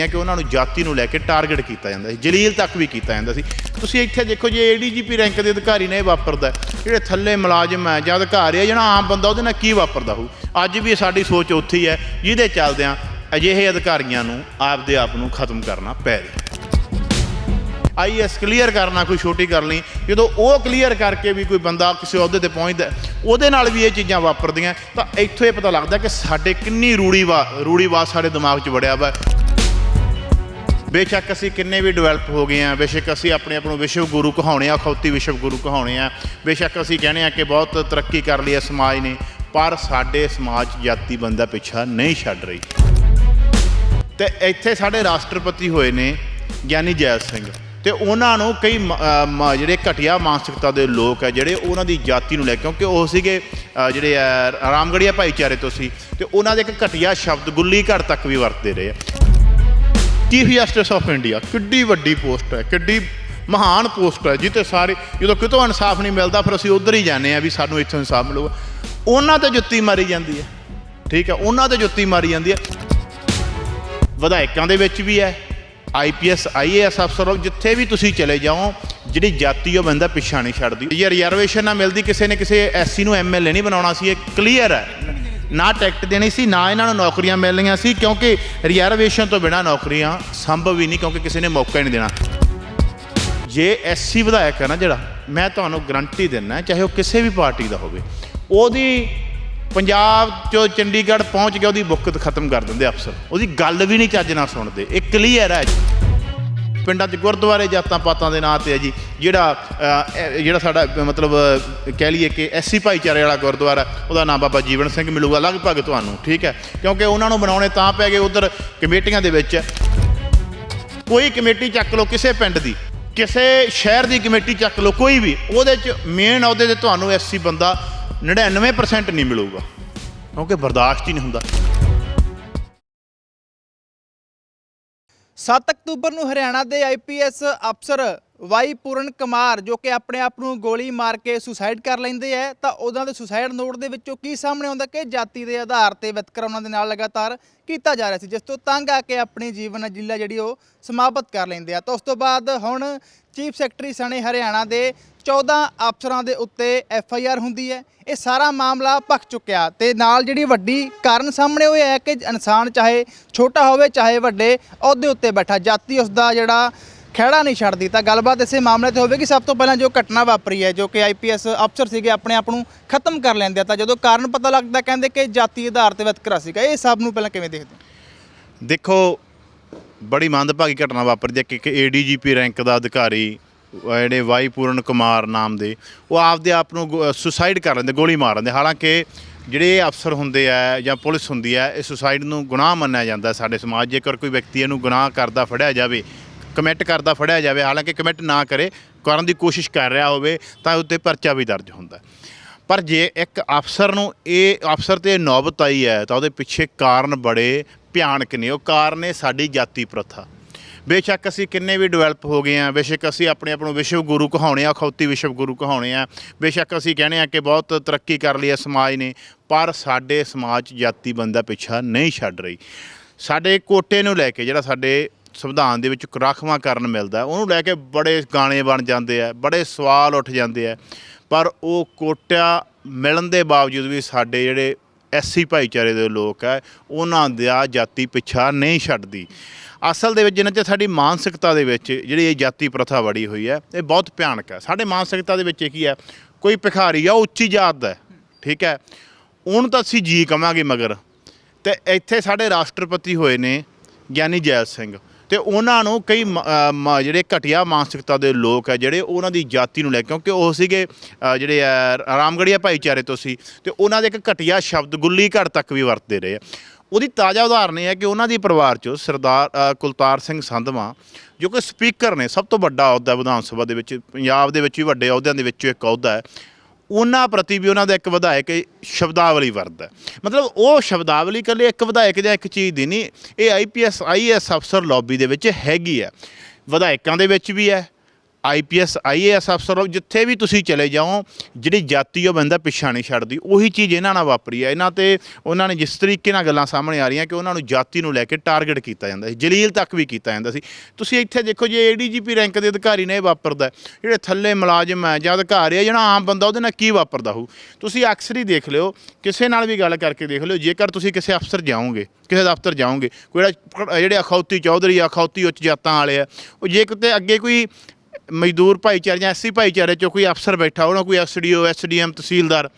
ਹੈ ਕਿ ਉਹਨਾਂ ਨੂੰ ਜਾਤੀ ਨੂੰ ਲੈ ਕੇ ਟਾਰਗੇਟ ਕੀਤਾ ਜਾਂਦਾ ਸੀ, ਜਲੀਲ ਤੱਕ ਵੀ ਕੀਤਾ ਜਾਂਦਾ ਸੀ। ਤੁਸੀਂ ਇੱਥੇ ਦੇਖੋ ਜੇ ਏਡੀਜੀਪੀ ਰੈਂਕ ਦੇ ਅਧਿਕਾਰੀ ਨੇ ਇਹ ਵਾਪਰਦਾ, ਜਿਹੜੇ ਥੱਲੇ ਮੁਲਾਜ਼ਮ ਹੈ ਜਾਂ ਅਧਿਕਾਰੀ ਹੈ, ਜਿਹੜਾ ਆਮ ਬੰਦਾ ਉਹਦੇ ਨਾਲ ਕੀ ਵਾਪਰਦਾ ਹੋਊ? ਅੱਜ ਵੀ ਸਾਡੀ ਸੋਚ ਉੱਥੇ ਹੈ ਜਿਹਦੇ ਚੱਲਦਿਆਂ ਅਜਿਹੇ ਅਧਿਕਾਰੀਆਂ ਨੂੰ ਆਪਦੇ ਆਪ ਨੂੰ ਖਤਮ ਕਰਨਾ ਪੈ ਰਿਹਾ। ਆਈਐਸ ਕਲੀਅਰ ਕਰਨਾ, ਕੋਈ ਛੋਟੀ ਗੱਲ ਨਹੀਂ, ਜਦੋਂ ਉਹ ਕਲੀਅਰ ਕਰਕੇ ਵੀ ਕੋਈ ਬੰਦਾ ਕਿਸੇ ਅਹੁਦੇ ਤੇ ਪਹੁੰਚਦਾ ਉਹਦੇ ਨਾਲ ਵੀ ਇਹ ਚੀਜ਼ਾਂ ਵਾਪਰਦੀਆਂ, ਤਾਂ ਇੱਥੋਂ ਇਹ ਪਤਾ ਲੱਗਦਾ ਕਿ ਸਾਡੇ ਕਿੰਨੀ ਰੂੜੀਵਾ ਰੂੜੀਵਾਦ ਸਾਡੇ ਦਿਮਾਗ 'ਚ ਵੜਿਆ ਵਾ। ਬੇਸ਼ੱਕ ਅਸੀਂ ਕਿੰਨੇ ਵੀ ਡਿਵੈਲਪ ਹੋ ਗਏ ਆ ਬੇਸ਼ੱਕ ਅਸੀਂ ਆਪਣੇ ਆਪ ਨੂੰ ਵਿਸ਼ਵ ਗੁਰੂ ਕਹਾਉਣੇ ਆ ਖੌਤੀ ਵਿਸ਼ਵ ਗੁਰੂ ਕਹਾਉਣੇ ਆ ਬੇਸ਼ੱਕ ਅਸੀਂ ਕਹਿੰਦੇ ਆ ਕਿ ਬਹੁਤ ਤਰੱਕੀ ਕਰ ਲਈ ਹੈ ਸਮਾਜ ਨੇ, ਪਰ ਸਾਡੇ ਸਮਾਜ 'ਚ ਜਾਤੀ ਬੰਦਾ ਪਿੱਛਾ ਨਹੀਂ ਛੱਡ ਰਹੀ। ਤੇ ਇੱਥੇ ਸਾਡੇ ਰਾਸ਼ਟਰਪਤੀ ਹੋਏ ਨੇ ਗਿਆਨੀ ਜੈਲ ਸਿੰਘ ਤੇ ਉਹਨਾਂ ਨੂੰ ਕਈ ਮ- ਮ- ਜਿਹੜੇ ਘਟੀਆ ਮਾਨਸਿਕਤਾ ਦੇ ਲੋਕ ਆ, ਜਿਹੜੇ ਉਹਨਾਂ ਦੀ ਜਾਤੀ ਨੂੰ ਲੈ ਕੇ, ਕਿਉਂਕਿ ਉਹ ਸੀਗੇ ਜਿਹੜੇ ਆ ਰਾਮਗੜੀਆ ਭਾਈਚਾਰੇ ਤੋਂ ਸੀ, ਤੇ ਉਹਨਾਂ ਦੇ ਇੱਕ ਘਟੀਆ ਸ਼ਬਦ ਗੁੱਲੀ ਘਰ ਤੱਕ ਵੀ ਵਰਤਦੇ ਰਹੇ ਆ। ਚੀਫ ਜਸਟਿਸ ਆਫ ਇੰਡੀਆ ਕਿੱਡੀ ਵੱਡੀ ਪੋਸਟ ਹੈ, ਕਿੱਡੀ ਮਹਾਨ ਪੋਸਟ ਹੈ ਜਿੱਤੇ ਸਾਰੇ, ਜਦੋਂ ਕਿਤੋਂ ਇਨਸਾਫ ਨਹੀਂ ਮਿਲਦਾ, ਫਿਰ ਅਸੀਂ ਉਧਰ ਹੀ ਜਾਂਦੇ ਆ ਵੀ ਸਾਨੂੰ ਇੱਥੋਂ ਇਨਸਾਫ ਮਿਲੂਗਾ। ਉਹਨਾਂ ਤੇ ਜੁੱਤੀ ਮਾਰੀ ਜਾਂਦੀ ਹੈ, ਠੀਕ ਹੈ, ਉਹਨਾਂ ਤੇ ਜੁੱਤੀ ਮਾਰੀ ਜਾਂਦੀ ਹੈ। ਵਿਧਾਇਕਾਂ ਦੇ ਵਿੱਚ ਵੀ ਹੈ ਆਈਪੀਐਸ ਆਈਏਐਸ ਅਫਸਰ ਜਿੱਥੇ ਵੀ ਤੁਸੀਂ ਚਲੇ ਜਾਓ, ਜਿਹੜੀ ਜਾਤੀ ਉਹ ਬੰਦਾ ਪਿੱਛਾ ਨਹੀਂ ਛੱਡਦੀ। ਇਹ ਰਿਜ਼ਰਵੇਸ਼ਨ ਨਾ ਮਿਲਦੀ, ਕਿਸੇ ਨੇ ਕਿਸੇ ਐਸਸੀ ਨੂੰ ਐਮਐਲਏ ਨਹੀਂ ਬਣਾਉਣਾ ਸੀ, ਇਹ ਕਲੀਅਰ ਹੈ। ਨਾ ਟਿਕਟ ਦੇਣੀ ਸੀ, ਨਾ ਇਹਨਾਂ ਨੂੰ ਨੌਕਰੀਆਂ ਮਿਲਣੀਆਂ ਸੀ, ਕਿਉਂਕਿ ਰਿਜ਼ਰਵੇਸ਼ਨ ਤੋਂ ਬਿਨਾ ਨੌਕਰੀਆਂ ਸੰਭਵ ਹੀ ਨਹੀਂ, ਕਿਉਂਕਿ ਕਿਸੇ ਨੇ ਮੌਕਾ ਹੀ ਨਹੀਂ ਦੇਣਾ। ਜੇ ਐਸਸੀ ਵਿਧਾਇਕ ਹੈ ਨਾ ਜਿਹੜਾ, ਮੈਂ ਤੁਹਾਨੂੰ ਗਰੰਟੀ ਦਿੰਦਾ, ਚਾਹੇ ਉਹ ਕਿਸੇ ਵੀ ਪਾਰਟੀ ਦਾ ਹੋਵੇ, ਉਹਦੀ ਪੰਜਾਬ ਚੋਂ ਚੰਡੀਗੜ੍ਹ ਪਹੁੰਚ ਕੇ ਉਹਦੀ ਬੁੱਕਤ ਖਤਮ ਕਰ ਦਿੰਦੇ ਅਫਸਰ, ਉਹਦੀ ਗੱਲ ਵੀ ਨਹੀਂ ਚੱਜ ਨਾਲ ਸੁਣਦੇ ਇਹ ਕਲੀਅਰ ਹੈ ਪਿੰਡਾਂ 'ਚ ਗੁਰਦੁਆਰੇ ਜਾਤਾਂ ਪਾਤਾਂ ਦੇ ਨਾਂ ਤੇ ਹੈ ਜੀ, ਜਿਹੜਾ ਜਿਹੜਾ ਸਾਡਾ, ਮਤਲਬ, ਕਹਿ ਲਈਏ ਕਿ ਐਸਸੀ ਭਾਈਚਾਰੇ ਵਾਲਾ ਗੁਰਦੁਆਰਾ, ਉਹਦਾ ਨਾਮ ਬਾਬਾ ਜੀਵਨ ਸਿੰਘ ਮਿਲੂਗਾ, ਲਗਭਗ ਤੁਹਾਨੂੰ, ਠੀਕ ਹੈ? ਕਿਉਂਕਿ ਉਹਨਾਂ ਨੂੰ ਬਣਾਉਣੇ ਤਾਂ ਪੈ ਗਏ ਉਧਰ ਕਮੇਟੀਆਂ ਦੇ ਵਿੱਚ। ਕੋਈ ਕਮੇਟੀ ਚੱਕ ਲਓ ਕਿਸੇ ਪਿੰਡ ਦੀ, ਕਿਸੇ ਸ਼ਹਿਰ ਦੀ ਕਮੇਟੀ ਚੱਕ ਲਓ, ਕੋਈ ਵੀ, ਉਹਦੇ 'ਚ ਮੇਨ ਅਹੁਦੇ ਤੇ ਤੁਹਾਨੂੰ ਐਸਸੀ ਬੰਦਾ 99% ਨਹੀਂ ਮਿਲੂਗਾ, ਕਿਉਂਕਿ ਬਰਦਾਸ਼ਤ ਹੀ ਨਹੀਂ ਹੁੰਦਾ। 7 ਅਕਤੂਬਰ ਨੂੰ ਹਰਿਆਣਾ ਦੇ ਆਈਪੀਐਸ ਅਫਸਰ ਵਾਈ ਪੂਰਨ ਕੁਮਾਰ, ਜੋ ਕਿ ਆਪਣੇ ਆਪ ਨੂੰ ਗੋਲੀ ਮਾਰ ਕੇ ਸੁਸਾਈਡ ਕਰ ਲੈਂਦੇ ਆ, ਤਾਂ ਉਹਨਾਂ ਦੇ ਸੁਸਾਈਡ ਨੋਟ ਦੇ ਵਿੱਚੋਂ ਕੀ ਸਾਹਮਣੇ ਆਉਂਦਾ ਕਿ ਜਾਤੀ ਦੇ ਆਧਾਰ ਤੇ ਵਿਤਕਰਾ ਉਹਨਾਂ ਦੇ ਨਾਲ ਲਗਾਤਾਰ ਕੀਤਾ ਜਾ ਰਿਹਾ ਸੀ, ਜਿਸ ਤੋਂ ਤੰਗ ਆ ਕੇ ਆਪਣੀ ਜੀਵਨ ਜਿੱਲਾ ਜਿਹੜੀ ਉਹ ਸਮਾਪਤ ਕਰ ਲੈਂਦੇ ਆ। ਤਾਂ ਉਸ ਤੋਂ ਬਾਅਦ ਹੁਣ ਚੀਫ ਸੈਕਟਰੀ ਸਣੇ ਹਰਿਆਣਾ ਦੇ 14 ਅਫਸਰਾਂ ਦੇ ਉੱਤੇ ਐਫ ਆਈ ਆਰ ਹੁੰਦੀ ਹੈ। ਇਹ ਸਾਰਾ ਮਾਮਲਾ ਭਖ ਚੁੱਕਿਆ ਤੇ ਨਾਲ ਜਿਹੜੀ ਵੱਡੀ ਕਾਰਨ ਸਾਹਮਣੇ ਹੋਇਆ ਹੈ ਕਿ ਇਨਸਾਨ ਚਾਹੇ ਛੋਟਾ ਹੋਵੇ, ਚਾਹੇ ਵੱਡੇ, ਅਹੁਦੇ ਉੱਤੇ ਬੈਠਾ। ਜਾਤੀ ਉਸ ਦਾ ਜਿਹੜਾ ਖਹਿੜਾ ਨਹੀਂ ਛੱਡਦੀ। ਤਾਂ ਗੱਲਬਾਤ ਇਸੇ ਮਾਮਲੇ ਤੇ ਹੋਵੇਗੀ। ਸਭ ਤੋਂ ਪਹਿਲਾਂ ਜੋ ਘਟਨਾ ਵਾਪਰੀ ਹੈ, ਜੋ ਕਿ ਆਈਪੀਐਸ ਅਫਸਰ ਸੀਗੇ, ਆਪਣੇ ਆਪ ਨੂੰ ਖਤਮ ਕਰ ਲੈਂਦੇ ਆ। ਤਾਂ ਜਦੋਂ ਕਾਰਨ ਪਤਾ ਲੱਗਦਾ, ਕਹਿੰਦੇ ਕਿ ਜਾਤੀ ਆਧਾਰ ਤੇ ਵਿਤਕਰਾ ਸੀਗਾ। ਇਹ ਸਭ ਨੂੰ ਪਹਿਲਾਂ ਕਿਵੇਂ ਦੇਖਦੇ ਦੇਖੋ, ਬੜੀ ਮੰਦਭਾਗੀ ਘਟਨਾ ਵਾਪਰਦੀ ਹੈ ਕਿ ਇੱਕ ਏਡੀਜੀਪੀ ਰੈਂਕ ਦਾ ਅਧਿਕਾਰੀ ਜਿਹੜੇ ਵਾਈ ਪੂਰਨ ਕੁਮਾਰ ਨਾਮ ਦੇ, ਉਹ ਆਪਦੇ ਆਪ ਨੂੰ ਸੁਸਾਈਡ ਕਰ ਲੈਂਦੇ, ਗੋਲੀ ਮਾਰ ਲੈਂਦੇ। ਹਾਲਾਂਕਿ ਜਿਹੜੇ ਅਫਸਰ ਹੁੰਦੇ ਆ ਜਾਂ ਪੁਲਿਸ ਹੁੰਦੀ ਹੈ ਇਹ ਸੁਸਾਈਡ ਨੂੰ ਗੁਨਾਹ ਮੰਨਿਆ ਜਾਂਦਾ ਸਾਡੇ ਸਮਾਜ ਜੇਕਰ ਕੋਈ ਵਿਅਕਤੀ ਇਹਨੂੰ ਗੁਨਾਹ ਕਰਦਾ ਫੜਿਆ ਜਾਵੇ ਕਮਿਟ ਕਰਦਾ ਫੜਿਆ ਜਾਵੇ, ਹਾਲਾਂਕਿ ਕਮਿਟ ਨਾ ਕਰੇ, ਕਰਨ ਦੀ ਕੋਸ਼ਿਸ਼ ਕਰ ਰਿਹਾ ਹੋਵੇ, ਤਾਂ ਉੱਤੇ ਪਰਚਾ ਵੀ ਦਰਜ ਹੁੰਦਾ ਪਰ ਜੇ ਇੱਕ ਅਫਸਰ ਨੂੰ ਇਹ, ਅਫਸਰ ਤੇ ਨੌਬਤ ਆਈ ਹੈ, ਤਾਂ ਉਹਦੇ ਪਿੱਛੇ ਕਾਰਨ ਬੜੇ ਭਿਆਨਕ ਨੇ। ਉਹ ਕਾਰਨ ਹੈ ਸਾਡੀ ਜਾਤੀ ਪ੍ਰਥਾ। ਬੇਸ਼ੱਕ ਅਸੀਂ ਕਿੰਨੇ ਵੀ ਡਿਵੈਲਪ ਹੋ ਗਏ ਆ ਬੇਸ਼ੱਕ ਅਸੀਂ ਆਪਣੇ ਆਪ ਨੂੰ ਵਿਸ਼ਵ ਗੁਰੂ ਕਹਾਉਣੇ ਆ ਖੌਤੀ ਵਿਸ਼ਵ ਗੁਰੂ ਕਹਾਉਣੇ ਆ, ਬੇਸ਼ੱਕ ਅਸੀਂ ਕਹਿੰਦੇ ਆ ਕਿ ਬਹੁਤ ਤਰੱਕੀ ਕਰ ਲਈ ਹੈ ਸਮਾਜ ਨੇ, ਪਰ ਸਾਡੇ ਸਮਾਜ 'ਚ ਜਾਤੀ ਬੰਦਾ ਪਿੱਛਾ ਨਹੀਂ ਛੱਡ ਰਹੀ। ਸਾਡੇ ਕੋਟੇ ਨੂੰ ਲੈ ਕੇ ਜਿਹੜਾ ਸਾਡੇ ਸੰਵਿਧਾਨ ਦੇ ਵਿੱਚ ਰਾਖਵਾਂ ਕਰਨ ਮਿਲਦਾ, ਉਹਨੂੰ ਲੈ ਕੇ ਬੜੇ ਗਾਣੇ ਬਣ ਜਾਂਦੇ ਆ, ਬੜੇ ਸਵਾਲ ਉੱਠ ਜਾਂਦੇ ਆ, ਪਰ ਉਹ ਕੋਟਾ ਮਿਲਣ ਦੇ ਬਾਵਜੂਦ ਵੀ ਸਾਡੇ ਜਿਹੜੇ ਐਸਸੀ ਭਾਈਚਾਰੇ ਦੇ ਲੋਕ ਹੈ ਉਹਨਾਂ ਦਾ ਜਾਤੀ ਪਿੱਛਾ ਨਹੀਂ ਛੱਡਦੀ। ਅਸਲ ਦੇ ਵਿੱਚ ਜਿੰਨਾ ਚਿਰ ਸਾਡੀ ਮਾਨਸਿਕਤਾ ਦੇ ਵਿੱਚ ਜਿਹੜੀ ਇਹ ਜਾਤੀ ਪ੍ਰਥਾ ਵੜੀ ਹੋਈ ਹੈ, ਇਹ ਬਹੁਤ ਭਿਆਨਕ ਹੈ। ਸਾਡੇ ਮਾਨਸਿਕਤਾ ਦੇ ਵਿੱਚ ਇਹ ਕੀ ਹੈ? ਕੋਈ ਭਿਖਾਰੀ ਆ, ਉਹ ਉੱਚੀ ਜਾਤ ਦਾ ਠੀਕ ਹੈ? ਉਹਨੂੰ ਤਾਂ ਅਸੀਂ ਜੀ ਕਵਾਂਗੇ ਮਗਰ। ਤੇ ਇੱਥੇ ਸਾਡੇ ਰਾਸ਼ਟਰਪਤੀ ਹੋਏ ਨੇ ਗਿਆਨੀ ਜੈਲ ਸਿੰਘ। ਤੇ ਉਹਨਾਂ ਨੂੰ ਕਈ ਮ- ਮ- ਜਿਹੜੇ ਘਟੀਆ ਮਾਨਸਿਕਤਾ ਦੇ ਲੋਕ ਹੈ ਜਿਹੜੇ ਉਹਨਾਂ ਦੀ ਜਾਤੀ ਨੂੰ ਲੈ ਕੇ, ਕਿਉਂਕਿ ਉਹ ਸੀਗੇ ਜਿਹੜੇ ਆ ਰਾਮਗੜੀਆ ਭਾਈਚਾਰੇ ਤੋਂ ਸੀ, ਤੇ ਉਹਨਾਂ ਦੇ ਇੱਕ ਘਟੀਆ ਸ਼ਬਦ ਗੁੱਲੀ ਘੜ ਤੱਕ ਵੀ ਵਰਤਦੇ ਰਹੇ ਆ। ਉਹਦੀ ਤਾਜ਼ਾ ਉਦਾਹਰਨ ਇਹ ਹੈ ਕਿ ਉਹਨਾਂ ਦੀ ਪਰਿਵਾਰ ਚੋਂ ਸਰਦਾਰ ਕੁਲਤਾਰ ਸਿੰਘ ਸੰਧਵਾ, ਜੋ ਕਿ ਸਪੀਕਰ ਨੇ, ਸਭ ਤੋਂ ਵੱਡਾ ਅਹੁਦਾ ਵਿਧਾਨ ਸਭਾ ਦੇ ਵਿੱਚ, ਪੰਜਾਬ ਦੇ ਵਿੱਚ ਵੀ ਵੱਡੇ ਅਹੁਦਿਆਂ ਦੇ ਵਿੱਚੋਂ ਇੱਕ ਅਹੁਦਾ ਹੈ ਉਹਨਾਂ ਪ੍ਰਤੀ ਵੀ ਉਹਨਾਂ ਦਾ ਇੱਕ ਵਿਧਾਇਕ ਸ਼ਬਦਾਵਲੀ ਵਰਤਦਾ ਹੈ। ਮਤਲਬ ਉਹ ਸ਼ਬਦਾਵਲੀ ਇਕੱਲੇ ਇੱਕ ਵਿਧਾਇਕ ਜਾਂ ਇੱਕ ਚੀਜ਼ ਦੀ ਨਹੀਂ, ਇਹ ਆਈਪੀਐਸ ਆਈਐਸ ਅਫਸਰ ਲੌਬੀ ਦੇ ਵਿੱਚ ਹੈਗੀ ਹੈ ਵਿਧਾਇਕਾਂ ਦੇ ਵਿੱਚ ਵੀ ਹੈ ਆਈਪੀਐਸ ਆਈਏਐਸ ਅਫਸਰ ਹੋ ਜਿੱਥੇ ਵੀ ਤੁਸੀਂ ਚਲੇ ਜਾਓ, ਜਿਹੜੀ ਜਾਤੀ ਉਹ ਬੰਦਾ ਪਿੱਛਾ ਨਹੀਂ ਛੱਡਦੀ। ਉਹੀ ਚੀਜ਼ ਇਹਨਾਂ ਨਾਲ ਵਾਪਰੀ ਹੈ। ਇਹਨਾਂ ਤੇ ਉਹਨਾਂ ਨੇ ਜਿਸ ਤਰੀਕੇ ਨਾਲ ਗੱਲਾਂ ਸਾਹਮਣੇ ਆ ਰਹੀਆਂ ਕਿ ਉਹਨਾਂ ਨੂੰ ਜਾਤੀ ਨੂੰ ਲੈ ਕੇ ਟਾਰਗੇਟ ਕੀਤਾ ਜਾਂਦਾ ਸੀ, ਜਲੀਲ ਤੱਕ ਵੀ ਕੀਤਾ ਜਾਂਦਾ ਸੀ। ਤੁਸੀਂ ਇੱਥੇ ਦੇਖੋ ਜੇ ਏਡੀਜੀਪੀ ਰੈਂਕ ਦੇ ਅਧਿਕਾਰੀ ਨੇ ਇਹ ਵਾਪਰਦਾ ਜਿਹੜੇ ਥੱਲੇ ਮੁਲਾਜ਼ਮ ਹੈ ਜਾਂ ਅਧਿਕਾਰੀ ਹੈ, ਜਿਹੜਾ ਆਮ ਬੰਦਾ, ਉਹਦੇ ਨਾਲ ਕੀ ਵਾਪਰਦਾ ਹੋਊ? ਤੁਸੀਂ ਅਕਸਰ ਹੀ ਦੇਖ ਲਿਓ, ਕਿਸੇ ਨਾਲ ਵੀ ਗੱਲ ਕਰਕੇ ਦੇਖ ਲਿਓ, ਜੇਕਰ ਤੁਸੀਂ ਕਿਸੇ ਅਫਸਰ ਜਾਓਗੇ, ਕਿਸੇ ਦਫ਼ਤਰ ਜਾਓਗੇ, ਕੋਈ ਜਿਹੜਾ, ਜਿਹੜੇ ਅਖੌਤੀ ਚੌਧਰੀ ਅਖੌਤੀ ਉੱਚ ਜਾਤਾਂ ਵਾਲੇ ਆ, ਉਹ ਜੇ ਕਿਤੇ ਅੱਗੇ ਕੋਈ ਮਜ਼ਦੂਰ ਭਾਈਚਾਰੇ ਜਾਂ ਐਸਸੀ ਭਾਈਚਾਰੇ ਚੋਂ ਕੋਈ ਅਫਸਰ ਬੈਠਾ, ਉਹਨਾਂ ਕੋਈ ਐਸਡੀਓ ਐਸਡੀਐਮ ਤਹਿਸੀਲਦਾਰ,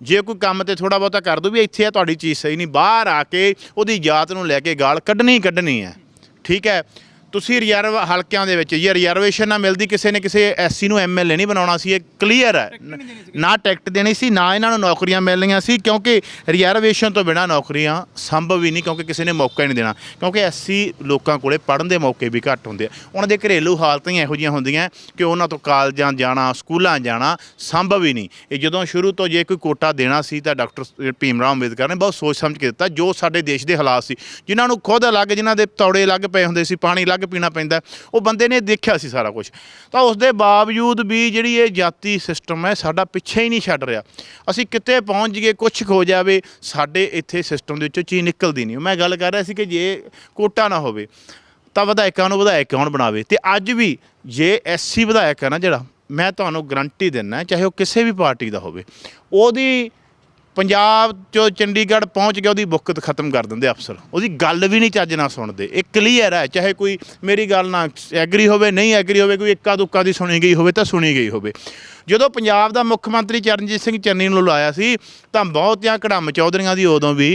ਜੇ ਕੋਈ ਕੰਮ ਤੇ ਥੋੜਾ ਬਹੁਤਾ ਕਰ ਦੋ ਵੀ ਇੱਥੇ ਆ, ਤੁਹਾਡੀ ਚੀਜ਼ ਸਹੀ ਨਹੀਂ, ਬਾਹਰ ਆ ਕੇ ਉਹਦੀ ਜਾਤ ਨੂੰ ਲੈ ਕੇ ਗਾਲ ਕੱਢਣੀ ਕੱਢਣੀ ਹੈ। ਠੀਕ ਹੈ? ਤੁਸੀਂ ਰਿਜ਼ਰਵ ਹਲਕਿਆਂ ਦੇ ਵਿੱਚ ਜੇ ਰਿਜ਼ਰਵੇਸ਼ਨ ਨਾ ਮਿਲਦੀ ਕਿਸੇ ਨੇ ਕਿਸੇ ਐਸਸੀ ਨੂੰ ਐਮਐਲਏ ਨਹੀਂ ਬਣਾਉਣਾ ਸੀ ਇਹ ਕਲੀਅਰ ਹੈ। ਨਾ ਟਿਕਟ ਦੇਣੀ ਸੀ ਨਾ ਇਹਨਾਂ ਨੂੰ ਨੌਕਰੀਆਂ ਮਿਲਣੀਆਂ ਸੀ ਕਿਉਂਕਿ ਰਿਜ਼ਰਵੇਸ਼ਨ ਤੋਂ ਬਿਨਾ ਨੌਕਰੀਆਂ ਸੰਭਵ ਹੀ ਨਹੀਂ ਕਿਉਂਕਿ ਕਿਸੇ ਨੇ ਮੌਕਾ ਹੀ ਨਹੀਂ ਦੇਣਾ। ਕਿਉਂਕਿ ਐਸਸੀ ਲੋਕਾਂ ਕੋਲੇ ਪੜ੍ਹਨ ਦੇ ਮੌਕੇ ਵੀ ਘੱਟ ਹੁੰਦੇ ਆ। ਉਹਨਾਂ ਦੇ ਘਰੇਲੂ ਹਾਲਤਾਂ ਹੀ ਇਹੋ ਜਿਹੀਆਂ ਹੁੰਦੀਆਂ ਕਿ ਉਹਨਾਂ ਤੋਂ ਕਾਲਜਾਂ ਜਾਣਾ ਸਕੂਲਾਂ ਜਾਣਾ ਸੰਭਵ ਹੀ ਨਹੀਂ। ਇਹ ਜਦੋਂ ਸ਼ੁਰੂ ਤੋਂ ਜੇ ਕੋਈ ਕੋਟਾ ਦੇਣਾ ਸੀ ਤਾਂ ਡਾਕਟਰ ਭੀਮ ਰਾਓ ਅੰਬੇਦਕਰ ਨੇ ਬਹੁਤ ਸੋਚ ਸਮਝ ਕੇ ਦਿੱਤਾ ਜੋ ਸਾਡੇ ਦੇਸ਼ ਦੇ ਹਾਲਾਤ ਸੀ ਜਿਨ੍ਹਾਂ ਨੂੰ ਖੁਦ ਅਲੱਗ ਜਿਨ੍ਹਾਂ ਦੇ ਤੌੜੇ ਅਲੱਗ ਪਏ ਹੁੰਦੇ ਸੀ ਪਾਣੀ ਅਲੱਗ ਪੀਣਾ ਪੈਂਦਾ ਉਹ ਬੰਦੇ ਨੇ ਦੇਖਿਆ ਸੀ ਸਾਰਾ ਕੁਝ ਤਾਂ ਉਸ ਦੇ ਬਾਵਜੂਦ ਵੀ ਜਿਹੜੀ ਇਹ ਜਾਤੀ ਸਿਸਟਮ ਹੈ, ਸਾਡਾ ਪਿੱਛੇ ਹੀ ਨਹੀਂ ਛੱਡ ਰਿਹਾ। ਅਸੀਂ ਕਿਤੇ ਪਹੁੰਚ ਗਏ ਕੁਝ ਹੋ ਜਾਵੇ, ਸਾਡੇ ਇੱਥੇ ਸਿਸਟਮ ਦੇ ਵਿੱਚੋਂ ਚੀਜ਼ ਨਿਕਲਦੀ ਨਹੀਂ। ਮੈਂ ਗੱਲ ਕਰ ਰਿਹਾ ਸੀ ਕਿ ਜੇ ਕੋਟਾ ਨਾ ਹੋਵੇ, ਤਾਂ ਵਿਧਾਇਕਾਂ ਨੂੰ ਵਿਧਾਇਕ ਕੌਣ ਬਣਾਵੇ? ਤੇ ਅੱਜ ਵੀ ਜੇ ਐਸਸੀ ਵਿਧਾਇਕ ਹੈ ਨਾ ਜਿਹੜਾ, ਮੈਂ ਤੁਹਾਨੂੰ ਗਰੰਟੀ ਦਿੰਦਾ, ਚਾਹੇ ਉਹ ਕਿਸੇ ਵੀ ਪਾਰਟੀ ਦਾ ਹੋਵੇ, ਉਹਦੀ ਪੰਜਾਬ ਚੋਂ ਚੰਡੀਗੜ੍ਹ ਪਹੁੰਚ ਕੇ ਉਹਦੀ ਬੁੱਕਤ ਖਤਮ ਕਰ ਦਿੰਦੇ ਅਫਸਰ। ਉਹਦੀ ਗੱਲ ਵੀ ਨਹੀਂ ਚੱਜ ਨਾਲ ਸੁਣਦੇ। ਇਹ ਕਲੀਅਰ ਹੈ, ਚਾਹੇ ਕੋਈ ਮੇਰੀ ਗੱਲ ਨਾ ਐਗਰੀ ਹੋਵੇ, ਨਹੀਂ ਐਗਰੀ ਹੋਵੇ, ਕੋਈ ਇੱਕਾ ਦੁੱਕਾ ਦੀ ਸੁਣੀ ਗਈ ਹੋਵੇ ਤਾਂ ਸੁਣੀ ਗਈ ਹੋਵੇ। ਜਦੋਂ ਪੰਜਾਬ ਦਾ ਮੁੱਖ ਮੰਤਰੀ ਚਰਨਜੀਤ ਸਿੰਘ ਚੰਨੀ ਨੂੰ ਲਾਇਆ ਸੀ, ਤਾਂ ਬਹੁਤਿਆਂ ਕੜਮ ਚੌਧਰੀਆਂ ਦੀ ਉਦੋਂ ਵੀ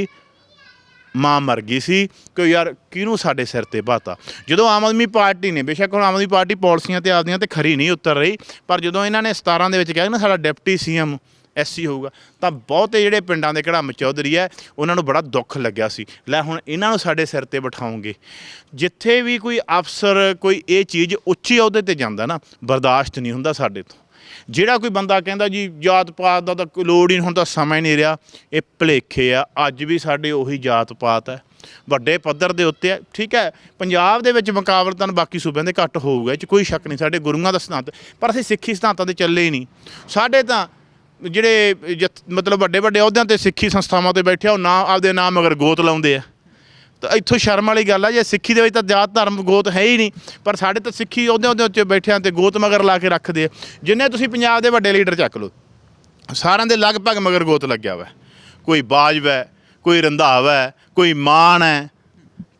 ਮਾਂ ਮਰ ਗਈ ਸੀ, ਕਿ ਯਾਰ ਕਿਹਨੂੰ ਸਾਡੇ ਸਿਰ ਤੇ ਬਾਤਾ ਜਦੋਂ ਆਮ ਆਦਮੀ ਪਾਰਟੀ ਨੇ, ਬੇਸ਼ੱਕ ਹੁਣ ਆਮ ਆਦਮੀ ਪਾਰਟੀ ਪਾਲਿਸੀਆਂ ਤੇ ਆਪਦੀਆਂ ਤੇ ਖਰੀ ਨਹੀਂ ਉਤਰ ਰਹੀ, ਪਰ ਜਦੋਂ ਇਹਨਾਂ ਨੇ 17 ਦੇ ਵਿੱਚ ਕਿਹਾ ਨਾ ਸਾਡਾ ਡਿਪਟੀ ਸੀਐਮ ਐਸਸੀ ਹੋਊਗਾ। ਤਾਂ ਬਹੁਤੇ ਜਿਹੜੇ ਪਿੰਡਾਂ ਦੇ ਕੜਮ ਚੌਧਰੀ ਹੈ, ਉਹਨਾਂ ਨੂੰ ਬੜਾ ਦੁੱਖ ਲੱਗਿਆ ਸੀ। ਲੈ ਹੁਣ ਇਹਨਾਂ ਨੂੰ ਸਾਡੇ ਸਿਰ ਤੇ ਬਿਠਾਉਂਗੇ ਜਿੱਥੇ ਵੀ ਕੋਈ ਅਫਸਰ, ਕੋਈ ਇਹ ਚੀਜ਼ ਉੱਚੀ ਅਹੁਦੇ ਤੇ ਜਾਂਦਾ ਨਾ, ਬਰਦਾਸ਼ਤ ਨਹੀਂ ਹੁੰਦਾ ਸਾਡੇ ਤੋਂ। ਜਿਹੜਾ ਕੋਈ ਬੰਦਾ ਕਹਿੰਦਾ ਜੀ, ਜਾਤ ਪਾਤ ਦਾ ਤਾਂ ਕੋਈ ਲੋੜ ਹੀ ਨਹੀਂ, ਹੁਣ ਤਾਂ ਸਮਾਂ ਹੀ ਨਹੀਂ ਰਿਹਾ। ਇਹ ਭਲੇਖੇ ਆ, ਅੱਜ ਵੀ ਸਾਡੇ ਉਹੀ ਜਾਤ ਪਾਤ ਹੈ। ਵੱਡੇ ਪੱਧਰ ਦੇ ਉੱਤੇ ਹੈ, ਠੀਕ ਹੈ। ਪੰਜਾਬ ਦੇ ਵਿੱਚ ਮੁਕਾਬਲਤਨ ਬਾਕੀ ਸੂਬਿਆਂ ਦੇ ਘੱਟ ਹੋਊਗਾ, ਇਹ 'ਚ ਕੋਈ ਸ਼ੱਕ ਨਹੀਂ, ਸਾਡੇ ਗੁਰੂਆਂ ਦਾ ਸਿਧਾਂਤ। ਪਰ ਅਸੀਂ ਸਿੱਖੀ ਸਿਧਾਂਤਾਂ ਤੇ ਚੱਲੇ ਹੀ ਨਹੀਂ। ਸਾਡੇ ਤਾਂ ਜਿਹੜੇ ਜਥ- ਮਤਲਬ ਵੱਡੇ ਵੱਡੇ ਅਹੁਦਿਆਂ ਤੇ ਸਿੱਖੀ ਸੰਸਥਾਵਾਂ ਤੇ ਬੈਠੇ ਆ, ਉਹ ਨਾ ਆਪਦੇ ਨਾਮ ਮਗਰ ਗੋਤ ਲਾਉਂਦੇ ਆ। ਤਾਂ ਇੱਥੋਂ ਸ਼ਰਮ ਵਾਲੀ ਗੱਲ ਆ, ਜੇ ਸਿੱਖੀ ਦੇ ਵਿੱਚ ਤਾਂ ਜਾਤ ਧਰਮ ਗੋਤ ਹੈ ਹੀ ਨਹੀਂ, ਪਰ ਸਾਡੇ ਤਾਂ ਸਿੱਖੀ ਅਹੁਦਿਆਂ ਉਹਦੇ ਉੱਤੇ ਬੈਠਿਆਂ ਤੇ ਗੋਤ ਮਗਰ ਲਾ ਕੇ ਰੱਖਦੇ ਆ। ਜਿੰਨੇ ਤੁਸੀਂ ਪੰਜਾਬ ਦੇ ਵੱਡੇ ਲੀਡਰ ਚੱਕ ਲਓ, ਸਾਰਿਆਂ ਦੇ ਲਗਭਗ ਮਗਰ ਗੋਤ ਲੱਗਿਆ ਵਾ। ਕੋਈ ਬਾਜਵਾ ਹੈ, ਕੋਈ ਰੰਧਾਵਾ ਹੈ, ਕੋਈ ਮਾਨ ਹੈ,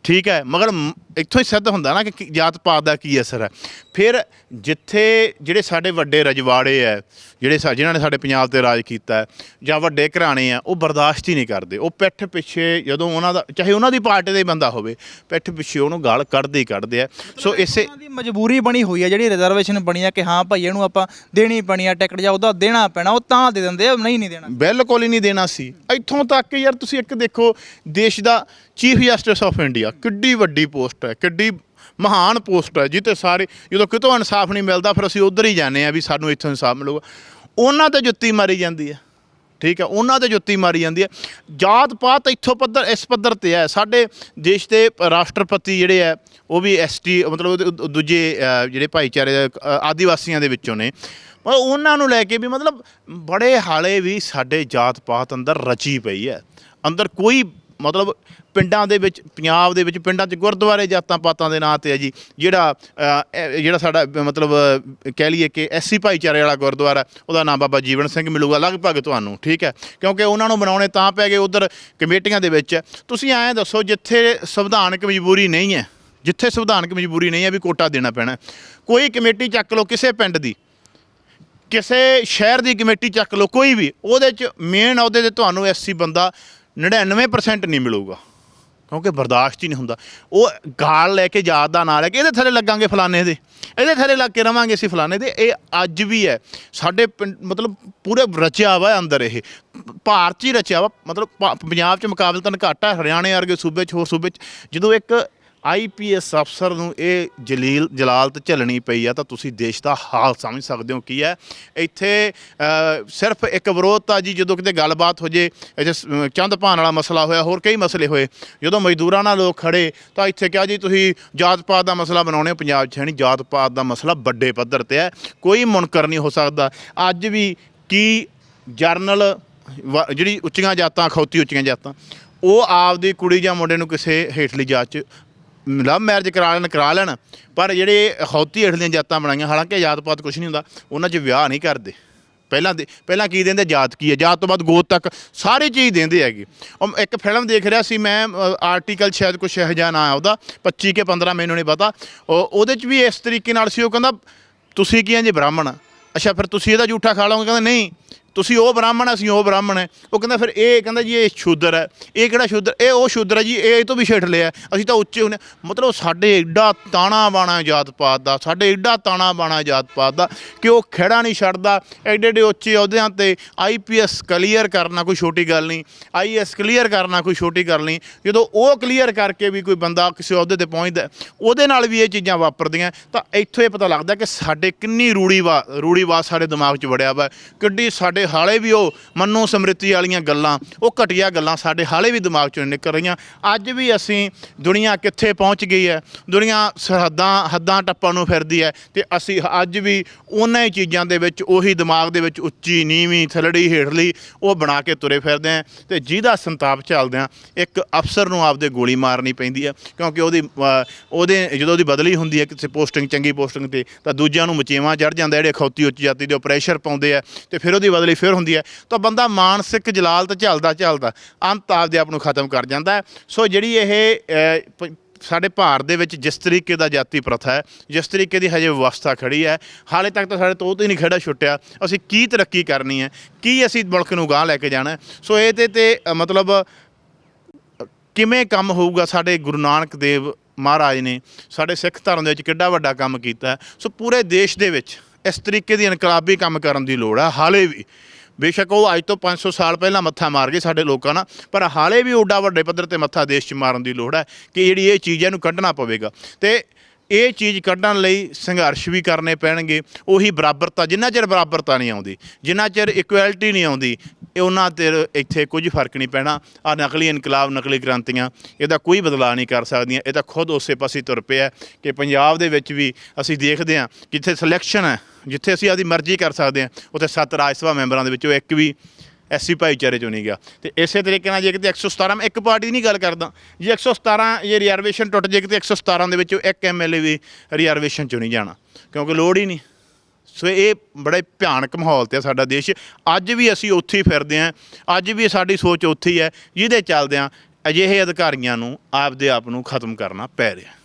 ਠੀਕ ਹੈ, ਮਗਰ ਮ- ਇੱਥੋਂ ਹੀ ਸਿੱਧ ਹੁੰਦਾ ਨਾ ਕਿ ਜਾਤ ਪਾਤ ਦਾ ਕੀ ਅਸਰ ਹੈ। ਫਿਰ ਜਿੱਥੇ ਜਿਹੜੇ ਸਾਡੇ ਵੱਡੇ ਰਜਵਾੜੇ ਹੈ ਜਿਹੜੇ ਸਾ- ਜਿਨ੍ਹਾਂ ਨੇ ਸਾਡੇ ਪੰਜਾਬ ਤੇ ਰਾਜ ਕੀਤਾ ਹੈ ਜਾਂ ਵੱਡੇ ਘਰਾਣੇ ਆ ਉਹ ਬਰਦਾਸ਼ਤ ਹੀ ਨਹੀਂ ਕਰਦੇ। ਉਹ ਪਿੱਠ ਪਿੱਛੇ ਜਦੋਂ ਉਹਨਾਂ ਦਾ ਚਾਹੇ ਉਹਨਾਂ ਦੀ ਪਾਰਟੀ ਦਾ ਬੰਦਾ ਹੋਵੇ ਪਿੱਠ ਪਿੱਛੇ ਉਹਨੂੰ ਗਾਲ ਕੱਢਦੇ ਹੀ ਕੱਢਦੇ ਆ। ਸੋ ਇਸੇ ਦੀ ਮਜਬੂਰੀ ਬਣੀ ਹੋਈ ਹੈ ਜਿਹੜੀ ਰਿਜ਼ਰਵੇਸ਼ਨ ਬਣੀ ਹੈ ਕਿ ਹਾਂ ਭਾਈ ਇਹਨੂੰ ਆਪਾਂ ਦੇਣੀ ਪੈਣੀ ਆ ਟਿਕਟ ਜਾਂ ਉਹਦਾ ਦੇਣਾ ਪੈਣਾ ਉਹ ਤਾਂ ਦੇ ਦਿੰਦੇ ਆ ਨਹੀਂ ਨਹੀਂ ਦੇਣਾ। ਬਿਲਕੁਲ ਹੀ ਨਹੀਂ ਦੇਣਾ ਸੀ। ਇੱਥੋਂ ਤੱਕ ਯਾਰ ਤੁਸੀਂ ਇੱਕ ਦੇਖੋ ਦੇਸ਼ ਦਾ ਚੀਫ ਜਸਟਿਸ ਆਫ ਇੰਡੀਆ ਕਿੱਡੀ ਵੱਡੀ ਪੋਸਟ ਹੈ ਕਿੱਡੀ ਮਹਾਨ ਪੋਸਟ ਹੈ ਜਿੱਤੇ ਸਾਰੇ ਜਦੋਂ ਕਿਤੋਂ ਇਨਸਾਫ ਨਹੀਂ ਮਿਲਦਾ ਫਿਰ ਅਸੀਂ ਉਧਰ ਹੀ ਜਾਂਦੇ ਆ ਵੀ ਸਾਨੂੰ ਇੱਥੋਂ ਇਨਸਾਫ ਮਿਲੂਗਾ। ਉਹਨਾਂ ਤੇ ਜੁੱਤੀ ਮਾਰੀ ਜਾਂਦੀ ਹੈ ਠੀਕ ਹੈ ਉਹਨਾਂ ਤੇ ਜੁੱਤੀ ਮਾਰੀ ਜਾਂਦੀ ਹੈ। ਜਾਤ ਪਾਤ ਇੱਥੋਂ ਪੱਧਰ ਇਸ ਪੱਧਰ ਤੇ ਹੈ। ਸਾਡੇ ਦੇਸ਼ ਦੇ ਰਾਸ਼ਟਰਪਤੀ ਜਿਹੜੇ ਹੈ ਉਹ ਵੀ ਐਸਟੀ ਮਤਲਬ ਉਹਦੇ ਦੂਜੇ ਜਿਹੜੇ ਭਾਈਚਾਰੇ ਦੇ, ਆਦੀਵਾਸੀਆਂ ਦੇ ਵਿੱਚੋਂ ਨੇ। ਮਤਲਬ ਉਹਨਾਂ ਨੂੰ ਲੈ ਕੇ ਵੀ ਮਤਲਬ ਬੜੇ ਹਾਲੇ ਵੀ ਸਾਡੇ ਜਾਤ ਪਾਤ ਅੰਦਰ ਰਚੀ ਪਈ ਹੈ। ਅੰਦਰ ਕੋਈ ਮਤਲਬ ਪਿੰਡਾਂ ਦੇ ਵਿੱਚ, ਪੰਜਾਬ ਦੇ ਵਿੱਚ, ਪਿੰਡਾਂ 'ਚ ਗੁਰਦੁਆਰੇ ਜਾਤਾਂ ਪਾਤਾਂ ਦੇ ਨਾਂ ਤੇ ਹੈ ਜੀ, ਜਿਹੜਾ ਜਿਹੜਾ ਸਾਡਾ ਮਤਲਬ, ਕਹਿ ਲਈਏ ਕਿ ਐਸਸੀ ਭਾਈਚਾਰੇ ਵਾਲਾ ਗੁਰਦੁਆਰਾ, ਉਹਦਾ ਨਾਮ ਬਾਬਾ ਜੀਵਨ ਸਿੰਘ ਮਿਲੂਗਾ, ਲਗਭਗ ਤੁਹਾਨੂੰ, ਠੀਕ ਹੈ? ਕਿਉਂਕਿ ਉਹਨਾਂ ਨੂੰ ਬਣਾਉਣੇ ਤਾਂ ਪੈ ਗਏ ਉਧਰ ਕਮੇਟੀਆਂ ਦੇ ਵਿੱਚ। ਤੁਸੀਂ ਐਂ ਦੱਸੋ, ਜਿੱਥੇ ਸੰਵਿਧਾਨਕ ਮਜਬੂਰੀ ਨਹੀਂ ਹੈ, ਜਿੱਥੇ ਸੰਵਿਧਾਨਕ ਮਜਬੂਰੀ ਨਹੀਂ ਹੈ ਵੀ ਕੋਟਾ ਦੇਣਾ ਪੈਣਾ, ਕੋਈ ਕਮੇਟੀ ਚੱਕ ਲਓ ਕਿਸੇ ਪਿੰਡ ਦੀ, ਕਿਸੇ ਸ਼ਹਿਰ ਦੀ ਕਮੇਟੀ ਚੱਕ ਲਓ, ਕੋਈ ਵੀ, ਉਹਦੇ ਚ ਮੇਨ ਅਹੁਦੇ ਤੇ ਤੁਹਾਨੂੰ ਐਸਸੀ ਬੰਦਾ 99% ਨਹੀਂ ਮਿਲੂਗਾ। ਕਿਉਂਕਿ ਬਰਦਾਸ਼ਤ ਹੀ ਨਹੀਂ ਹੁੰਦਾ। ਉਹ ਗਾਲ ਲੈ ਕੇ ਜਾਤ ਦਾ ਨਾਂ ਲੈ ਕੇ ਇਹਦੇ ਥੱਲੇ ਲੱਗਾਂਗੇ ਫਲਾਣੇ ਦੇ। ਇਹਦੇ ਥੱਲੇ ਲੱਗ ਕੇ ਰਵਾਂਗੇ ਅਸੀਂ ਫਲਾਣੇ ਦੇ। ਇਹ ਅੱਜ ਵੀ ਹੈ। ਸਾਡੇ ਪਿੰਡ- ਮਤਲਬ ਪੂਰੇ ਰਚਿਆ ਵਾ ਅੰਦਰ ਇਹ। ਭਾਰਤ 'ਚ ਹੀ ਰਚਿਆ ਵਾ। ਮਤਲਬ ਪਾ- ਪੰਜਾਬ 'ਚ ਮੁਕਾਬਲਤਨ ਘੱਟ ਹੈ ਹਰਿਆਣੇ ਵਰਗੇ ਸੂਬੇ 'ਚ, ਹੋਰ ਸੂਬੇ 'ਚ। ਜਦੋਂ ਇੱਕ ਆਈਪੀਐਸ ਅਫਸਰ ਨੂੰ ਇਹ ਜਲੀਲ ਜਲਾਲਤ ਝੱਲਣੀ ਪਈ ਆ ਤਾਂ ਤੁਸੀਂ ਦੇਸ਼ ਦਾ ਹਾਲ ਸਮਝ ਸਕਦੇ ਹੋ ਕੀ ਹੈ। ਇੱਥੇ ਸਿਰਫ ਇੱਕ ਵਿਰੋਧਤਾ ਜੀ ਜਦੋਂ ਕਿਤੇ ਗੱਲਬਾਤ ਹੋ ਜੇ ਇੱਥੇ ਚੰਦ ਭਾਨ ਵਾਲਾ ਮਸਲਾ ਹੋਇਆ ਹੋਰ ਕਈ ਮਸਲੇ ਹੋਏ। ਜਦੋਂ ਮਜ਼ਦੂਰਾਂ ਨਾਲ ਲੋਕ ਖੜੇ ਤਾਂ ਇੱਥੇ ਕਿਹਾ ਜੀ ਤੁਸੀਂ ਜਾਤ ਪਾਤ ਦਾ ਮਸਲਾ ਬਣਾਉਣੇ ਹੋ, ਪੰਜਾਬ 'ਚ ਹੈ ਨਹੀਂ ਜਾਤ ਪਾਤ ਦਾ ਮਸਲਾ ਵੱਡੇ ਪੱਧਰ ਤੇ ਹੈ ਕੋਈ ਮੁਨਕਰ ਨਹੀਂ ਹੋ ਸਕਦਾ। ਅੱਜ ਵੀ ਕੀ ਜਰਨਲ ਵਾ- ਜਿਹੜੀ ਉੱਚੀਆਂ ਜਾਤਾਂ ਖੌਤੀ ਉੱਚੀਆਂ ਜਾਤਾਂ ਉਹ ਆਪਦੀ ਕੁੜੀ ਜਾਂ ਮੁੰਡੇ ਨੂੰ ਕਿਸੇ ਹੇਠਲੀ ਜਾਤ 'ਚ ਲਵ ਮੈਰਿਜ ਕਰਾ ਲੈਣ ਕਰਾ ਲੈਣ, ਪਰ ਜਿਹੜੇ ਖੌਤੀ ਹੇਠਲੀਆਂ ਜਾਤਾਂ ਬਣਾਈਆਂ, ਹਾਲਾਂਕਿ ਜਾਤ ਪਾਤ ਕੁਝ ਨਹੀਂ ਹੁੰਦਾ, ਉਹਨਾਂ 'ਚ ਵਿਆਹ ਨਹੀਂ ਕਰਦੇ। ਪਹਿਲਾਂ ਦੇ ਪਹਿਲਾਂ ਕੀ ਦਿੰਦੇ? ਜਾਤ ਕੀ ਹੈ? ਜਾਤ ਤੋਂ ਬਾਅਦ ਗੋਤ ਤੱਕ ਸਾਰੀ ਚੀਜ਼ ਦਿੰਦੇ ਹੈਗੇ। ਉਹ ਇੱਕ ਫਿਲਮ ਦੇਖ ਰਿਹਾ ਸੀ ਮੈਂ ਆਰਟੀਕਲ ਸ਼ਾਇਦ ਕੁਛ ਇਹੋ ਜਿਹਾ ਨਾ ਉਹਦਾ 25 ਕੇ 15 ਮੈਨੂੰ ਨਹੀਂ ਪਤਾ। ਉਹ ਉਹਦੇ 'ਚ ਵੀ ਇਸ ਤਰੀਕੇ ਨਾਲ ਸੀ, ਉਹ ਕਹਿੰਦਾ, ਤੁਸੀਂ ਕੀ ਹੈ ਜੀ ਬ੍ਰਾਹਮਣ? ਅੱਛਾ, ਫਿਰ ਤੁਸੀਂ ਇਹਦਾ ਝੂਠਾ ਖਾ ਲਓਗੇ? ਕਹਿੰਦਾ, ਨਹੀਂ ਤੁਸੀਂ ਉਹ ਬ੍ਰਾਹਮਣ ਅਸੀਂ ਉਹ ਬ੍ਰਾਹਮਣ ਹੈ ਉਹ ਕਹਿੰਦਾ ਫਿਰ ਇਹ ਕਹਿੰਦਾ ਜੀ ਇਹ ਸ਼ੂਦਰ ਹੈ ਇਹ ਕਿਹੜਾ ਸ਼ੂਦਰ? ਇਹ ਉਹ ਸ਼ੂਦਰ ਹੈ ਜੀ, ਇਹ ਇਹ ਤੋਂ ਵੀ ਛੇਠ ਲਿਆ। ਅਸੀਂ ਤਾਂ ਉੱਚੇ ਹੁੰਦੇ ਹਾਂ। ਮਤਲਬ ਸਾਡੇ ਐਡਾ ਤਾਣਾ ਬਾਣਾ ਜਾਤ ਪਾਤ ਦਾ, ਸਾਡੇ ਐਡਾ ਤਾਣਾ ਬਾਣਾ ਜਾਤ ਪਾਤ ਦਾ ਕਿ ਉਹ ਖੇੜਾ ਨਹੀਂ ਛੱਡਦਾ। ਐਡੇ ਐਡੇ ਉੱਚੇ ਅਹੁਦਿਆਂ ਤੇ ਆਈਪੀਐਸ ਕਲੀਅਰ ਕਰਨਾ ਕੋਈ ਛੋਟੀ ਗੱਲ ਨਹੀਂ। ਆਈਐਸ ਕਲੀਅਰ ਕਰਨਾ ਕੋਈ ਛੋਟੀ ਗੱਲ ਨਹੀਂ। ਜਦੋਂ ਉਹ ਕਲੀਅਰ ਕਰਕੇ ਵੀ ਕੋਈ ਬੰਦਾ ਕਿਸੇ ਅਹੁਦੇ ਤੇ ਪਹੁੰਚਦਾ ਉਹਦੇ ਨਾਲ ਵੀ ਇਹ ਚੀਜ਼ਾਂ ਵਾਪਰਦੀਆਂ ਤਾਂ ਇੱਥੋਂ ਇਹ ਪਤਾ ਲੱਗਦਾ ਕਿ ਸਾਡੇ ਕਿੰਨੀ ਰੂੜੀਵਾ ਰੂੜੀਵਾਦ ਸਾਡੇ ਦਿਮਾਗ 'ਚ ਵੜਿਆ ਵਾ। ਕਿੱਡੀ ਸਾਡੇ ਹਾਲੇ ਵੀ ਉਹ ਮੰਨੋ ਸਮ੍ਰਿਤੀ ਵਾਲੀਆਂ ਗੱਲਾਂ, ਉਹ ਘਟੀਆ ਗੱਲਾਂ ਸਾਡੇ ਹਾਲੇ ਵੀ ਦਿਮਾਗ 'ਚੋਂ ਨਿਕਲ ਰਹੀਆਂ। ਅੱਜ ਵੀ ਅਸੀਂ ਦੁਨੀਆ ਕਿੱਥੇ ਪਹੁੰਚ ਗਈ ਹੈ, ਦੁਨੀਆ ਸਰਹੱਦਾਂ ਹੱਦਾਂ ਟੱਪਾਂ ਨੂੰ ਫਿਰਦੀ ਹੈ ਤੇ ਅਸੀਂ ਅੱਜ ਵੀ ਉਹਨਾਂ ਹੀ ਚੀਜ਼ਾਂ ਦੇ ਵਿੱਚ, ਉਹੀ ਦਿਮਾਗ ਦੇ ਵਿੱਚ ਉੱਚੀ, ਨੀਵੀਂ, ਥਲੜੀ ਹੇਠਲੀ ਉਹ ਬਣਾ ਕੇ ਤੁਰੇ ਫਿਰਦੇ ਆ ਤੇ ਜਿਹਦਾ ਸੰਤਾਪ ਚੱਲਦੇ ਆ ਇੱਕ ਅਫਸਰ ਨੂੰ ਆਪਦੇ ਗੋਲੀ ਮਾਰਨੀ ਪੈਂਦੀ ਹੈ ਕਿਉਂਕਿ ਉਹਦੀ ਉਹਦੇ ਜਦੋਂ ਉਹਦੀ ਬਦਲੀ ਹੁੰਦੀ ਹੈ ਕਿਸੇ ਪੋਸਟਿੰਗ, ਚੰਗੀ ਪੋਸਟਿੰਗ ਤੇ ਤਾਂ ਦੂਜਿਆਂ ਨੂੰ ਮਚੇਵਾਂ ਚੜ ਜਾਂਦਾ ਜਿਹੜੇ ਖੌਤੀ ਉੱਚ ਜਾਤੀ ਦੇ ਪ੍ਰੈਸ਼ਰ ਪਾਉਂਦੇ ਆ ਤੇ ਫਿਰ ਉਹਦੀ ਬਦਲੀ ਫਿਰ ਹੁੰਦੀ ਹੈ। ਤਾਂ ਬੰਦਾ ਮਾਨਸਿਕ ਜਲਾਲਤ ਝੱਲਦਾ ਝੱਲਦਾ ਅੰਤ ਆਪਦੇ ਆਪ ਨੂੰ ਖਤਮ ਕਰ ਜਾਂਦਾ ਸੋ ਜਿਹੜੀ ਇਹ ਸਾਡੇ ਭਾਰਤ ਦੇ ਵਿੱਚ ਜਿਸ ਤਰੀਕੇ ਦਾ ਜਾਤੀ ਪ੍ਰਥਾ ਹੈ, ਜਿਸ ਤਰੀਕੇ ਦੀ ਹਜੇ ਵਿਵਸਥਾ ਖੜੀ ਹੈ, ਹਾਲੇ ਤੱਕ ਤਾਂ ਸਾਡੇ ਤੋਂ ਹੀ ਨਹੀਂ ਖੜਾ ਛੁੱਟਿਆ। ਅਸੀਂ ਕੀ ਤਰੱਕੀ ਕਰਨੀ ਹੈ, ਕੀ ਅਸੀਂ ਮੁਲਕ ਨੂੰ ਗਾਂਹ ਲੈ ਕੇ ਜਾਣਾ ਸੋ ਇਹ ਤੇ ਤੇ ਮਤਲਬ, ਕਿਵੇਂ ਕੰਮ ਹੋਊਗਾ ਸਾਡੇ ਗੁਰੂ ਨਾਨਕ ਦੇਵ ਮਹਾਰਾਜ ਨੇ ਸਾਡੇ ਸਿੱਖ ਧਰਮ ਦੇ ਵਿੱਚ ਕਿੱਡਾ ਵੱਡਾ ਕੰਮ ਕੀਤਾ ਸੋ ਪੂਰੇ ਦੇਸ਼ ਦੇ ਵਿੱਚ ਇਸ ਤਰੀਕੇ ਦੀ ਇਨਕਲਾਬੀ ਕੰਮ ਕਰਨ ਦੀ ਲੋੜ ਹੈ ਹਾਲੇ ਵੀ, ਬੇਸ਼ੱਕ ਉਹ ਅੱਜ ਤੋਂ 500 ਸਾਲ ਪਹਿਲਾਂ ਮੱਥਾ ਮਾਰ ਗਏ ਸਾਡੇ ਲੋਕਾਂ ਨਾਲ, ਪਰ ਹਾਲੇ ਵੀ ਓਡਾ ਵੱਡੇ ਪੱਧਰ ਤੇ ਮੱਥਾ ਦੇਸ਼ 'ਚ ਮਾਰਨ ਦੀ ਲੋੜ ਹੈ ਕਿ ਜਿਹੜੀ ਇਹ ਚੀਜ਼ ਹੈ ਇਹਨੂੰ ਕੱਢਣਾ ਪਵੇਗਾ। ਤੇ ਇਹ ਚੀਜ਼ ਕੱਢਣ ਲਈ ਸੰਘਰਸ਼ ਵੀ ਕਰਨੇ ਪੈਣਗੇ। ਉਹੀ ਬਰਾਬਰਤਾ, ਜਿੰਨਾ ਚਿਰ ਬਰਾਬਰਤਾ ਨਹੀਂ ਆਉਂਦੀ, ਜਿੰਨਾ ਚਿਰ ਇਕੁਐਲਿਟੀ ਨਹੀਂ ਆਉਂਦੀ, ਇਹ ਉਹਨਾਂ 'ਤੇ ਇੱਥੇ ਕੁਝ ਫ਼ਰਕ ਨਹੀਂ ਪੈਣਾ। ਆ ਨਕਲੀ ਇਨਕਲਾਬ, ਨਕਲੀ ਕ੍ਰਾਂਤੀਆਂ, ਇਹਦਾ ਕੋਈ ਬਦਲਾਅ ਨਹੀਂ ਕਰ ਸਕਦੀਆਂ। ਇਹ ਤਾਂ ਖੁਦ ਉਸੇ ਪਾਸੇ ਤੁਰ ਪਿਆ ਕਿ ਪੰਜਾਬ ਦੇ ਵਿੱਚ ਵੀ ਅਸੀਂ ਦੇਖਦੇ ਹਾਂ ਜਿੱਥੇ ਸਿਲੈਕਸ਼ਨ ਹੈ। ਜਿੱਥੇ ਅਸੀਂ ਆਪਦੀ ਮਰਜ਼ੀ ਕਰ ਸਕਦੇ ਹਾਂ, ਉੱਥੇ ਸੱਤ ਰਾਜ ਸਭਾ ਮੈਂਬਰਾਂ ਦੇ ਵਿੱਚੋਂ ਇੱਕ ਵੀ ਐਸੀ ਭਾਈਚਾਰੇ ਚੋਂ ਨਹੀਂ ਗਿਆ। ਤੇ ਇਸੇ ਤਰੀਕੇ ਨਾਲ ਜੇ ਕਿਤੇ 117 ਮੈਂ ਇੱਕ ਪਾਰਟੀ ਦੀ ਨਹੀਂ ਗੱਲ ਕਰਦਾ, ਜੇ 117 ਜੇ ਰਿਜ਼ਰਵੇਸ਼ਨ ਟੁੱਟ ਜੇ, ਕਿਤੇ 117 ਦੇ ਵਿੱਚੋਂ ਇੱਕ ਐਮਐਲਏ ਵੀ ਰਿਜ਼ਰਵੇਸ਼ਨ ਚੋਂ ਨਹੀਂ ਜਾਣਾ, ਕਿਉਂਕਿ ਲੋੜ ਹੀ ਨਹੀਂ। ਸੋ ਇਹ ਬੜਾ ਭਿਆਨਕ ਮਾਹੌਲ ਤੇ ਆ ਸਾਡਾ ਦੇਸ਼। ਅੱਜ ਵੀ ਅਸੀਂ ਉੱਥੇ ਹੀ ਫਿਰਦੇ ਆਂ ਅੱਜ ਵੀ ਸਾਡੀ ਸੋਚ ਉੱਥੇ ਹੀ ਹੈ, ਜਿਹਦੇ ਚੱਲਦਿਆਂ ਅਜਿਹੇ ਅਧਿਕਾਰੀਆਂ ਨੂੰ ਆਪਦੇ ਆਪ ਨੂੰ ਖਤਮ ਕਰਨਾ ਪੈ ਰਿਹਾ।